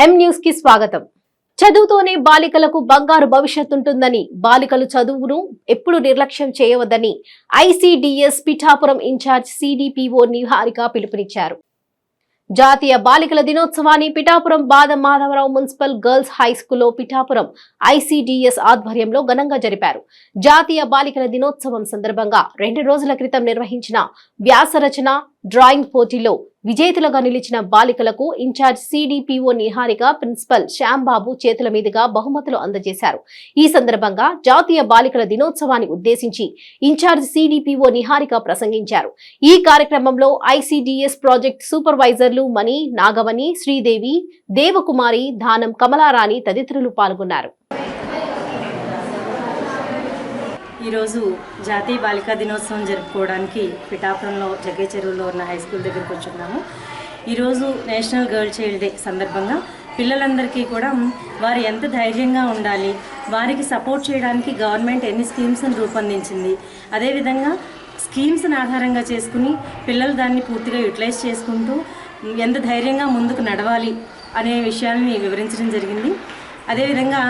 ఎం న్యూస్కి స్వాగతం. చదువుతోనే బాలికలకు బంగారు భవిష్యత్తు ఉంటుందని బాలికలు చదువును ఎప్పుడు నిర్లక్ష్యం చేయవద్దని ICDS Pithapuram incharge CDPO Niharika పిలుపునిచ్చారు. జాతీయ బాలికల దినోత్సవాన్ని పిఠాపురం బాదం మాధవరావు మున్సిపల్ గర్ల్స్ హై స్కూల్లో పిఠాపురం ఐసీడీఎస్ ఆధ్వర్యంలో ఘనంగా జరిపారు. జాతీయ బాలికల దినోత్సవం సందర్భంగా రెండు రోజుల క్రితం నిర్వహించిన వ్యాసరచన డ్రాయింగ్ పోటీలో విజేతలుగా నిలిచిన బాలికలకు incharge CDPO Niharika principal Shyambabu చేతుల మీదుగా బహుమతులు అందజేశారు. ఈ సందర్భంగా జాతీయ బాలికల దినోత్సవాన్ని ఉద్దేశించి ఇన్ఛార్జ్ సిడిపిఓ నిహారిక ప్రసంగించారు. ఈ కార్యక్రమంలో ఐసిడిఎస్ ప్రాజెక్ట్ సూపర్వైజర్లు మణి నాగవని శ్రీదేవి దేవకుమారి ధానం కమలారాణి తదితరులు పాల్గొన్నారు. ఈరోజు జాతీయ బాలికా దినోత్సవం జరుపుకోవడానికి పిఠాపురంలో జగ్గ చెరువులో ఉన్న హై స్కూల్ దగ్గరికి వచ్చున్నాము. ఈరోజు నేషనల్ గర్ల్ చైల్డ్ డే సందర్భంగా పిల్లలందరికీ కూడా వారు ఎంత ధైర్యంగా ఉండాలి వారికి సపోర్ట్ చేయడానికి గవర్నమెంట్ ఎన్ని స్కీమ్స్ని రూపొందించింది అదేవిధంగా స్కీమ్స్ని ఆధారంగా చేసుకుని పిల్లలు దాన్ని పూర్తిగా యూటిలైజ్ చేసుకుంటూ ఎంత ధైర్యంగా ముందుకు నడవాలి అనే విషయాన్ని వివరించడం జరిగింది. అదేవిధంగా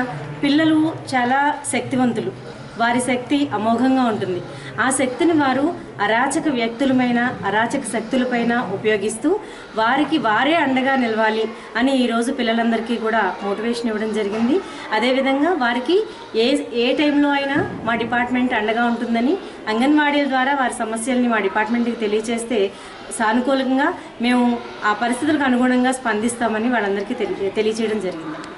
పిల్లలు చాలా శక్తివంతులు. వారి శక్తి అమోఘంగా ఉంటుంది. ఆ శక్తిని వారు అరాచక వ్యక్తులమైన అరాచక శక్తులపైన ఉపయోగిస్తూ వారికి వారే అండగా నిలవాలి అని ఈరోజు పిల్లలందరికీ కూడా మోటివేషన్ ఇవ్వడం జరిగింది. అదేవిధంగా వారికి ఏ ఏ టైంలో అయినా మా డిపార్ట్మెంట్ అండగా ఉంటుందని అంగన్వాడీల ద్వారా వారి సమస్యల్ని మా డిపార్ట్మెంట్కి తెలియచేస్తే సానుకూలంగా మేము ఆ పరిస్థితులకు అనుగుణంగా స్పందిస్తామని వాళ్ళందరికీ తెలియ తెలియచేయడం జరిగింది.